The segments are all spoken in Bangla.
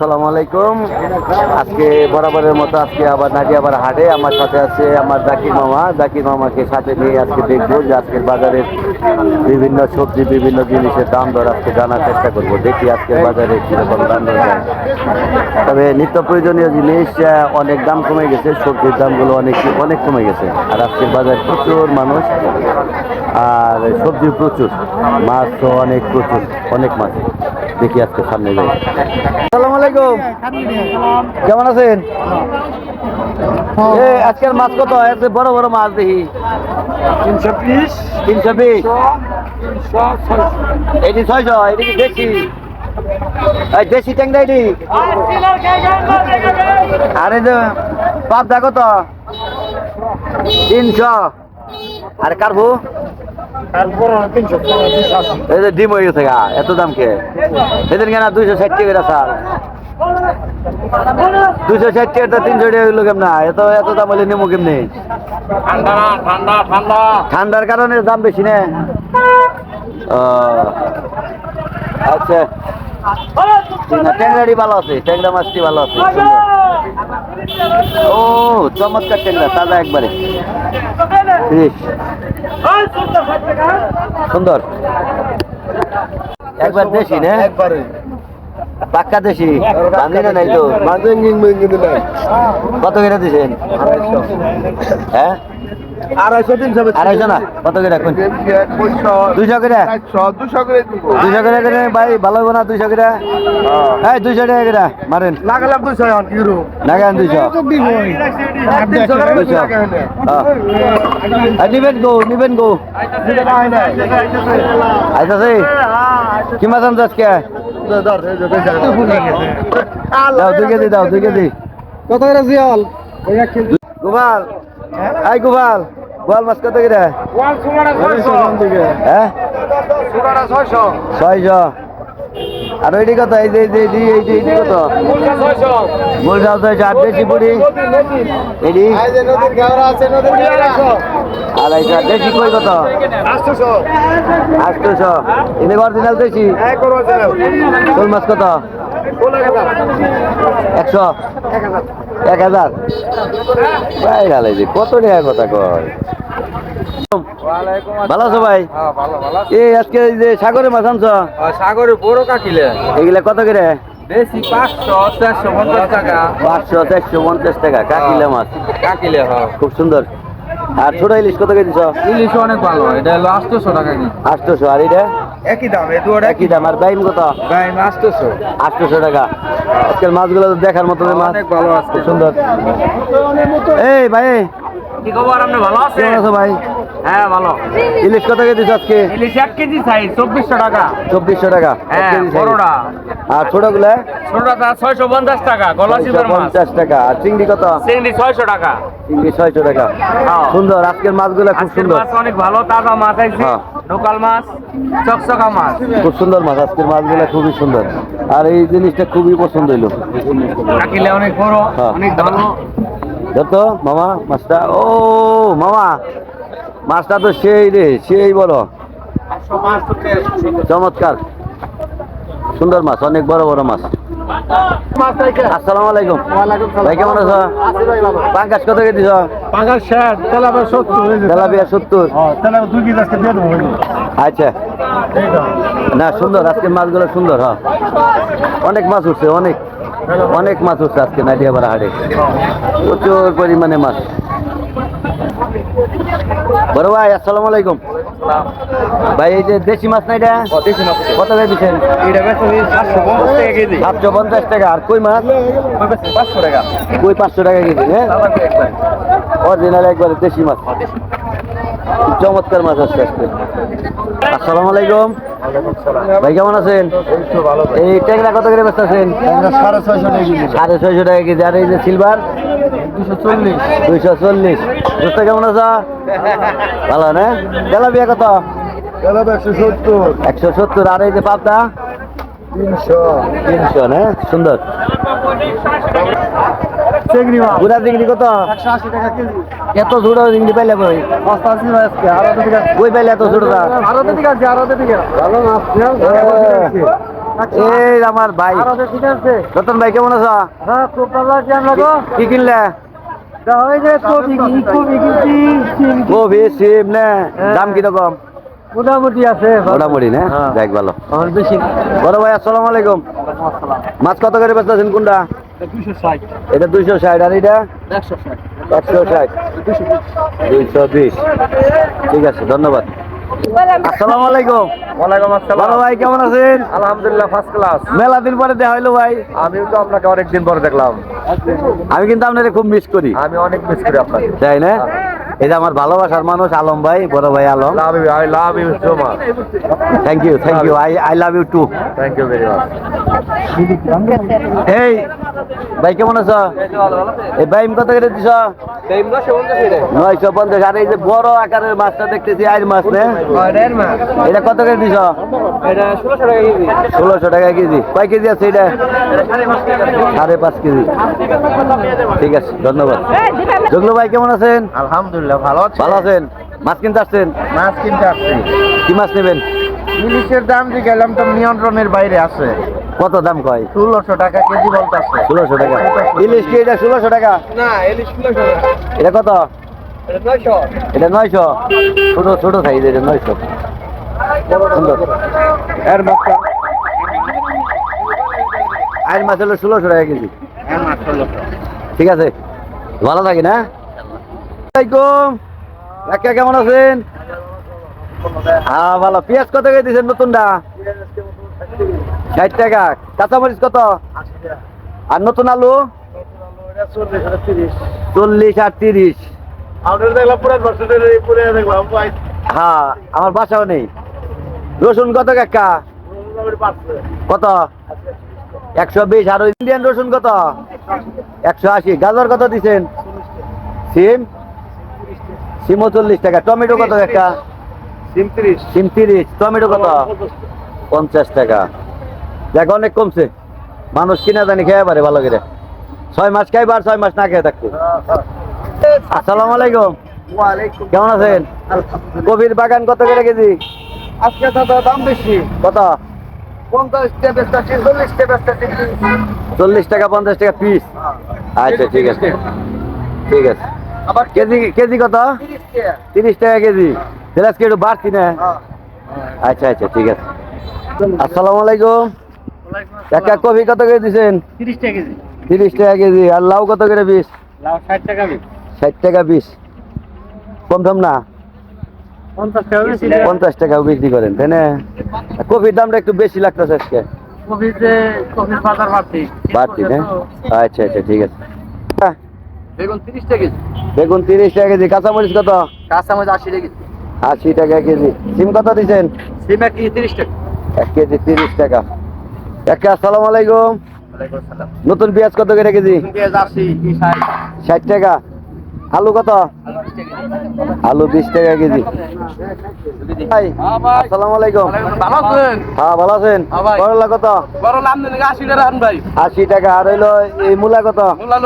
আসসালামু আলাইকুম। আজকে বরাবরের মতো আজকে আবার নাজিয়াবার হাটে আমার সাথে আছে আমার জাকির মামা। জাকির মামাকে সাথে নিয়ে আজকে দেখব যে আজকের বাজারে বিভিন্ন সবজি, বিভিন্ন জিনিসের দাম দর আজকে জানার চেষ্টা করব। দেখি আজকের বাজারে কীরকম দাম দর তবে নিত্য প্রয়োজনীয় জিনিস অনেক দাম কমে গেছে, সবজির দামগুলো অনেক অনেক কমে গেছে। আর আজকের বাজারে প্রচুর মানুষ, আর সবজি প্রচুর মাছ তো অনেক প্রচুর, অনেক মাছ। দেখি আজকে সামনে যাই। আলাইকুম। কেমন আছেন? আজকের মাছ কত? এত বড় বড় মাছ দেখি। তিনশো পিস তিনশো বিশ? এটি ছয়শো। এটি কি দেশি? ট্যাংরা এটি আরে যে পাপ দেখো তো তিনশো। আরে কারবো? এই যে ডিম হয়ে গেছে গা এত দাম কে? এদের কেনা দুইশো ষাট টাকা স্যার। দুইশো ষাট টাকা তিনশো টাকা হইল কেমনা? এত এত দাম হলে নেব কেমনি? ঠান্ডা ঠান্ডা ঠান্ডা। ঠান্ডার কারণে দাম বেশি না? আচ্ছা। ট্যাংরাটি ভালো আছে ট্যাংরা মাছটি ভালো আছে সুন্দর। ও চমৎকার ট্যাংরা তাজা একবারে। সুন্দর। একবার দেশি না? একবারে। পাক্কা দেশি বান্ধি না নাই তো কত করে দিছেন হ্যাঁ আড়াইশো তিনশো আড়াইশো না কত করে এখন দুইশো করে দুশো করে দিব করে করে ভাই ভালো না দুইশো করে হ্যাঁ দুইশো টাকা করে মারেন লাগালাম দুইশো হ্যাঁ নিবেন গো নিবেন গো সেটা পাই না আইতাছে কি মাছ আনছো আজকে দাও দুই কেজি দাও দুই কেজি কত করে? হ্যাঁ? আর ওইটি কত? এই যে এই যে এই যে এই যে এইটি কত? গোল যাও ছয়শো। আর দেশি পুরি? এটি? আর দেশি কই কত? আটশোশো। আটশোশো। এনে অরিজিনাল দেশি? শোল মাছ কত? একশো? এক হাজার। ভাই ভালো যে কত টাকা কথা কয়? ভালো আছো ভাই? হ্যাঁ, ভালো ভালো এই আজকে এই যে সাগরে মাছ আনছ? সাগরে বড় কাকিলে। এগুলা কত করে? বেশি পাঁচশো চারশো পঞ্চাশ টাকা। পাঁচশো চারশো পঞ্চাশ টাকা কাকিলা মাছ। কাকিলে খুব সুন্দর। আর ছোট ইলিশ কত কেজি ইলিশ অনেক ভালো এটা হলো আটশো টাকা কি আটশোশো আর এটা? একই দাম দুটো একই দাম আর বাইম কত? দাম আটশোশো আটশোশো টাকা। আজকাল মাছগুলো দেখার মতো মাছ। অনেক ভালো আছে সুন্দর। এই ভাই কি খবর আপনি ভালো আছেন ভাই? হ্যাঁ ভালো। ইলিশ কত দিছ আজকে? ইলিশ এক কেজি সাইজ চব্বিশশো টাকা। চব্বিশশো টাকা হ্যাঁ বড়টা। আর ছোটগুলা? ছোটটা ছয়শো পঞ্চাশ টাকা গলা পঞ্চাশ টাকা। আর চিংড়ি কত? চিংড়ি ছয়শো টাকা। চিংড়ি ছয়শো টাকা। হ্যাঁ। সুন্দর আজকের মাছগুলো খুব সুন্দর। মাছ অনেক ভালো তাজা মাছ আইছে হ্যাঁ। লোকাল মাছ চকচকা মাছ। খুব সুন্দর মাছ আজকের মাছগুলো খুবই সুন্দর। আর এই জিনিসটা খুবই পছন্দ হইল। কাকিলে অনেক বড়। অনেক ভালো। যত মামা মাছটা। ও মামা মাছটা তো সেই রে সেই বড় চমৎকার। সুন্দর মাছ অনেক বড় বড় মাছ। আসসালামু আলাইকুম। ভাই কেমন আছো? পাঙ্কাশ কত কে দিছ পাঙ্গাল ষাট তেলাপা সত্তর। তেলাপিয়া। সত্তর। দুই কেজি আজকে দিয়ে দেবো। আচ্ছা। না সুন্দর আজকের মাছগুলো সুন্দর হ্যাঁ। অনেক মাছ উঠছে অনেক। অনেক মাছ উঠছে আজকে নাটিয়াপাড়া হাটে। প্রচুর পরিমাণে মাছ। বড় ভাই আসসালামু আলাইকুম। ভাই এই যে দেশি মাছ না এটা? কত করে দিচ্ছেন? সাতশো পঞ্চাশ টাকা আর কই মাছ? পাঁচশো টাকা। কই পাঁচশো টাকা কেজি হ্যাঁ? অরিজিনাল একবারে? দেশি মাছ। চমৎকার মাছ আসছে আজকে। আসসালামু আলাইকুম। ভাই কেমন আছেন? এই ট্যাংরা কত করে ব্যস্ত আছেন? সাড়ে ছয়শো টাকা কেজি। সাড়ে ছয়শো টাকা কেজি। আর এই যে সিলভার দুশো চল্লিশ। দুইশো চল্লিশ। দোস্ত কেমন আছো? ভালো না? তেলাপিয়া কত? একশো সত্তর। একশো সত্তর আর এই যে পাবদা? তিনশো। তিনশো না? সুন্দর। চিংড়ি মাছ। গুড়া চিংড়ি কত? একশো আশি টাকা কেজি। এত ছোট চিংড়ি পাইলে কই? পাঁচটা আশি আজকে আরও দিকে কই পাইলে এত ছোটটা আরও দিকে আছে আরও দিকে ভালো মাছ এই আমার ভাই। রতন ভাই কেমন আছো? হ্যাঁ খুব ভালো আছি আমরা কি কিনলে? কবি সিম নে হ্যাঁ। দাম কীরকম মোটামুটি আছে। মোটামুটি না? হ্যাঁ। দেখ ভালো। বেশি বড় ভাই আসসালামু আলাইকুম। মাছ কত করে বেচতেছেন কোনটা? এটা দুইশো ষাট। আর এটা? একশো ষাট। দুইশো বিশ। ঠিক আছে ধন্যবাদ। আসসালামু আলাইকুম। ওয়ালাইকুম বড় ভাই কেমন আছেন? আলহামদুলিল্লাহ ফার্স্ট ক্লাস মেলা দিন পরে দেখা হইল ভাই। আমিও তো আপনাকে অনেকদিন পরে দেখলাম। আমি কিন্তু আপনাদের খুব মিস করি। আমি অনেক মিস করি আপনাকে। তাই না? এটা আমার ভালোবাসার মানুষ আলম ভাই বড় ভাই Alam. Love you I love you so much thank you thank you I I love you too thank you very much এই ভাই কেমন আছো? এই ভাই কত করে দিছ? নয়শো পঞ্চাশ আর এই যে বড় আকারের মাছটা দেখতেছি আইর মাছ নে? এটা কত করে দিছ? ষোলোশো টাকা কেজি। কয় কেজি আছে এটা? সাড়ে পাঁচ কেজি। ঠিক আছে ধন্যবাদ। জগলু ভাই কেমন আছেন? আলহামদুলিল্লাহ ভালো আছে। ভালো আছেন? মাছ কিনতে আসছেন? মাছ কিনতে আসছি। কি মাছ নেবেন? ইলিশের দাম যে গেলাম তো নিয়ন্ত্রণের বাইরে আছে। কত দাম কয়? ষোলোশো টাকা কেজি বলতেছে ষোলোশো টাকা। ইলিশ কি এটা ষোলোশো টাকা? না ইলিশ ষোলোশো এটা কত? নয়শো। এটা নয়শো? ছোট ছোট সাইজ এটা নয়শো। সুন্দর। এর বাচ্চা আইন মাছ হলো ষোলোশো টাকা কেজি। ঠিক আছে। ভালো থাকি না? আসসালামাইকুম কাকা, কেমন আছেন? হ্যাঁ ভালো। পেঁয়াজ কত করে দিয়েছেন নতুনটা? ষাট টাকা। কাঁচামরিচ কত? আর নতুন আলু? চল্লিশ আর তিরিশ। হ্যাঁ আমার বাসাও নেই। রসুন কত, কাকা? কত? একশো বিশ আর ওই ইন্ডিয়ান রসুন কত? একশো আশি। গাজর কত দিছেন? সিম? সিমও চল্লিশ টাকা। টমেটো কত একটা? সিম তিরিশ। টমেটো কত? পঞ্চাশ টাকা। দেখ অনেক কমছে। মানুষ কিনা জানি খেয়ে পারে ভালো করে। ছয় মাস খাইবে আর ছয় মাস না খেয়ে থাকবে। আসসালামু আলাইকুম। কেমন আছেন? কবির বাগান কত করে কেজি? আজকে দাম বেশি। কত? চল্লিশ টাকা পঞ্চাশ টাকা পিস আচ্ছা ঠিক আছে। ঠিক আছে। আবার কেজি কেজি কত? তিরিশ টাকা। কেজি। তাহলে আজকে একটু বাড়তি না? আচ্ছা আচ্ছা ঠিক আছে। আসসালামু আলাইকুম। একটা কফি কত করে দিছেন? তিরিশ টাকা কেজি। তিরিশ টাকা কেজি। আর লাউ কত করে পিস লাউ ষাট টাকা বেশি ষাট টাকা পিস কম না? পঞ্চাশ টাকা বিক্রি করেন তাই না? কফির দামটা একটু বেশি লাগতেছে আজকে। বাড়তি না? আচ্ছা আচ্ছা ঠিক আছে। বেগুন তিরিশ টাকা কেজি। বেগুন তিরিশ টাকা কেজি কাঁচামরিচ কত? কাঁচামরিচ আশি টাকা কেজি। আশি টাকা কেজি। সিম কত দিচ্ছেন সিম এক কেজি তিরিশ টাকা। এক কেজি তিরিশ টাকা। একটা আসসালামু আলাইকুম। নতুন পেঁয়াজ কত করে কেজি? ষাট টাকা। আলু কত? আলু বিশ টাকা কেজি। ভাই আসসালামু আলাইকুম। ভালো আছেন? হ্যাঁ ভালো আছেন। হ্যাঁ করলা কত? বড় লাম আশি টাকা ভাই। আশি টাকা। আর হইল এই মূলা কত? মূলা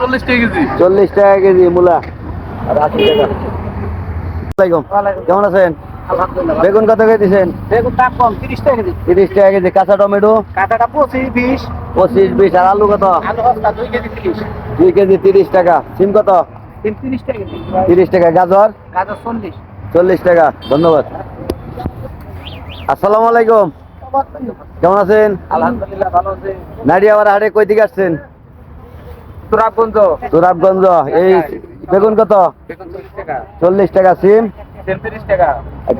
চল্লিশ টাকা কেজি। চল্লিশ টাকা কেজি মূলা। আর আশি টাকা। আসসালামাইকুম কেমন আছেন? বেগুন কত করে দিচ্ছেন বেগুন দাম কম তিরিশ টাকা কেজি। তিরিশ টাকা কেজি। কাঁচা টমেটো? কাঁটাটা পঁচিশ বিশ। পঁচিশ বিশ। আর আলু কত? আলু দুই কেজি তিরিশ। দুই কেজি তিরিশ টাকা। সিম কত? তিরিশ টাকা গাজর? গাজর চল্লিশ। চল্লিশ টাকা। ধন্যবাদ। আসসালামু আলাইকুম। কেমন আছেন? আলহামদুলিল্লাহ ভালো আছে। নাডিয়াবার হাটে কই আসছেন? সুরাবগঞ্জ। তুরাবগঞ্জ এই বেগুন কত? চল্লিশ টাকা। সিম?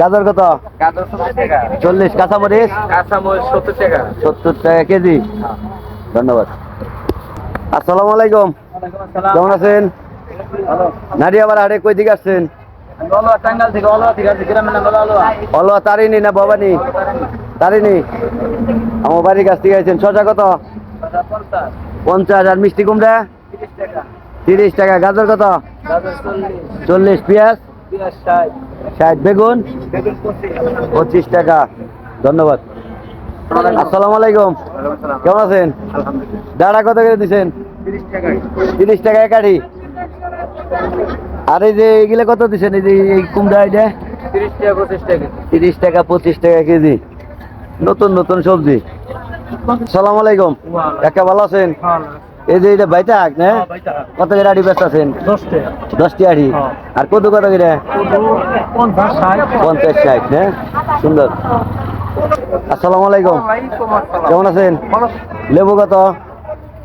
গাজর কত? চল্লিশ কাঁচামরিচ? কাঁচামরিচ সত্তর টাকা। সত্তর টাকা কেজি। ধন্যবাদ। আসসালামু আলাইকুম। কেমন আছেন? নাডিয়াবার হাটে কই দিকে আসছেন? অলুয়া তারিনি না ভবানি? তারিনি আমার বাড়ির কাছ থেকে আছেন শশা কত? পঞ্চাশ। আর মিষ্টি কুমড়া? তিরিশ টাকা। গাজর কত? চল্লিশ। পেঁয়াজ? ষাট। বেগুন? পঁচিশ। টাকা ধন্যবাদ। আসসালামু আলাইকুম। কেমন আছেন? আলহামদুলিল্লাহ। দাঁড়া কত করে দিচ্ছেন তিরিশ টাকা। তিরিশ টাকা একাঠি আর এই যে এগুলো কত দিচ্ছেন এই যে এই কুমড়া এটা? তিরিশ টাকা পঁচিশ টাকা তিরিশ টাকা পঁচিশ টাকা কেজি। নতুন নতুন সবজি। সালাম আলাইকুম। একটা ভালো আছেন? এই যে এটা হাক না? কত করে আড়ি ব্যস্ত আছেন? দশটি আড়ি। আর কত কত করে? পঞ্চাশ ষাট। না সুন্দর। আসসালামু আলাইকুম। কেমন আছেন? লেবু কত?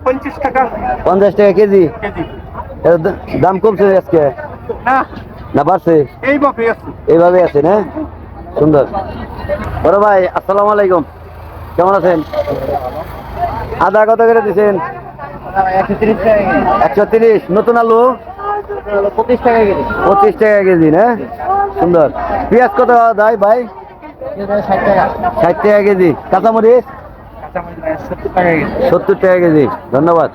পঞ্চাশ টাকা। পঞ্চাশ টাকা কেজি। দাম কমছে আজকে? না না বাড়ছে? এই এইভাবে আছে না? সুন্দর। বড় ভাই আসসালামু আলাইকুম। কেমন আছেন? আদা কত করে দিচ্ছেন একশো তিরিশ নতুন আলু? পঁচিশ টাকা কেজি। পঁচিশ টাকা কেজি না? সুন্দর। পেঁয়াজ কত দেয় ভাই? ষাট টাকা। ষাট টাকা কেজি। কাঁচামরিচ? সত্তর টাকা কেজি। ধন্যবাদ।